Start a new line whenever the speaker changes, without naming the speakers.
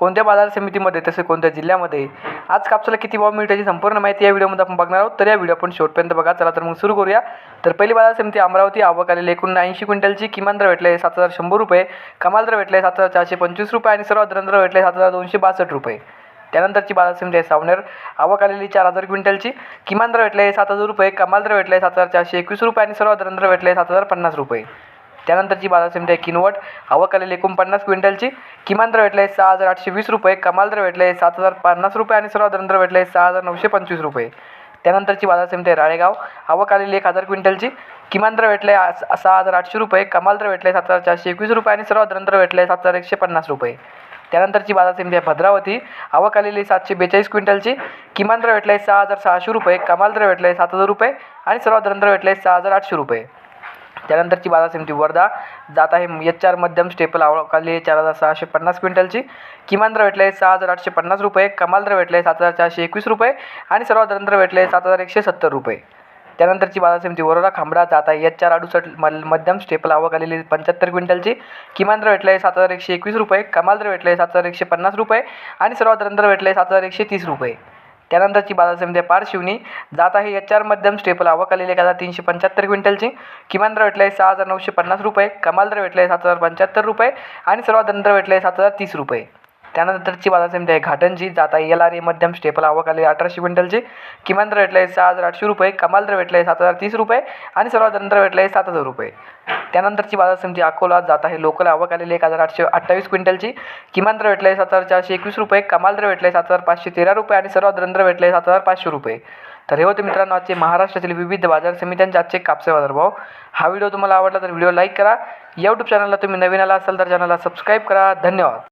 कोणत्या बाजार समितीमध्ये तसेच कोणत्या जिल्ह्यामध्ये आज कापसाला किती भाव मिळते याची संपूर्ण माहिती या व्हिडिओमध्ये आपण बघणार आहोत. तर या व्हिडिओ आपण शेवटपर्यंत बघा. चला तर मग सुरू करूया. तर पहिली बाजार समिती अमरावती आवक आलेली एकूण ऐंशी क्विंटलची. किमान दर भेटले सात हजार शंभर रुपये. कमाल दर भेटले सात हजार चारशे पंचवीस रुपये आणि सर्वात दर भेटले सात हजार दोनशे बासष्ट रुपये. त्यानंतरची बाजार समिती आहे सावनेर. आवक आलेली चार हजार क्विंटलची. किमान दर भेटले सात हजार रुपये. कमाल दर भेटले सात हजार चारशे एकवीस रुपये आणि सर्वात दर भेटले सात हजार पन्नास रुपये. त्यानंतरची बाजार समिती आहे किनवट. आवक आलेली एकोणपन्नास क्विंटलची. किमान दर भेटले सहा हजार आठशे वीस रुपये. कमाल दर भेटले सात हजार पन्नास रुपये आणि सर्वात दर आहे सहा हजार नऊशे पंचवीस रुपये. त्यानंतरची बाजार समिती आहे राळेगाव. आवक आलेली एक हजार क्विंटलची. किमान दर भेटले आहे सहा हजार आठशे रुपये. कमाल दर भेटले सात हजार चारशे एकवीस रुपये आणि सर्वात दर भेटले सात हजार एकशे पन्नास रुपये. त्यानंतरची बाजार समिती आहे भद्रावती. आवक आलेली सातशे बेचाळीस क्विंटलची. किमान दर भेटले सहा हजार सहाशे रुपये. कमाल दर भेटले सात हजार रुपये आणि सर्वात दर आहे सहा हजार आठशे रुपये. त्यानंतरची बाजार समिती वर्धा. जात आहे एच चार मध्यम स्टेपल आवक चार हजार सहाशे पन्नास क्विंटलची. किमान दर भेटले सहा हजार आठशे पन्नास रुपये. कमाल दर भेटले सात हजार चारशे एकवीस रुपये. आणि सर्वात दर भेटले सात हजार एकशे सत्तर रुपये. त्यानंतरची बाजार समिती वरोरा खांबडा जात आहे एच चार अडुसष्ट मल मध्यम स्टेपल आवक आलेली पंच्याहत्तर क्विंटलची. किमान दर भेटले सात हजार एकशे एकवीस रुपये. कमाल दर भेटले सात हजार एकशे पन्नास रुपये. आणि सर्वात दर भेटले सात हजार एकशे तीस रुपये. त्यानंतरची बाजार समिती आहे पारशिवनी जात आहे. एच आर मध्यम स्टेपल आवक आलेली एक हजार तीनशे पंच्याहत्तर क्विंटलची. किमान दर आहे सहा हजार नऊशे पन्नास रुपये. कमाल दर आहे सात हजार पंच्याहत्तर रुपये. आणि सर्वात दर आहे सात हजार तीस रुपये. त्यानंतरची बाजार समिती आहे घाटनची जात आहे एल आर ए मध्यम स्टेपल आवक आलेली अठराशे क्विंटलची. किमान दर आहे सहा हजार आठशे रुपये. कमाल दर आहे सात हजार तीस रुपये. आणि सर्वात दर आहे सात हजार रुपये. त्यानंतरची बाजार समिती अकोला जात आहे. लोकल आवक आलेली एक हजार आठशे अठ्ठावीस क्विंटलची. किमान दर भेटले सात हजार चारशे एकवीस रुपये. कमाल दर भेटले सात हजार पाचशे तेरा रुपये आणि सर्वात दर भेटले सात हजार पाचशे रुपये. तर हे होते मित्रांनो आजचे महाराष्ट्रातील विविध बाजार समित्यांचे आजचे कापसे बाजारभाव. हा व्हिडिओ तुम्हाला आवडला तर व्हिडिओ लाईक करा. यूट्यूब चॅनलला तुम्ही नवीन आला असाल तर चॅनलला सबस्क्राईब करा. धन्यवाद.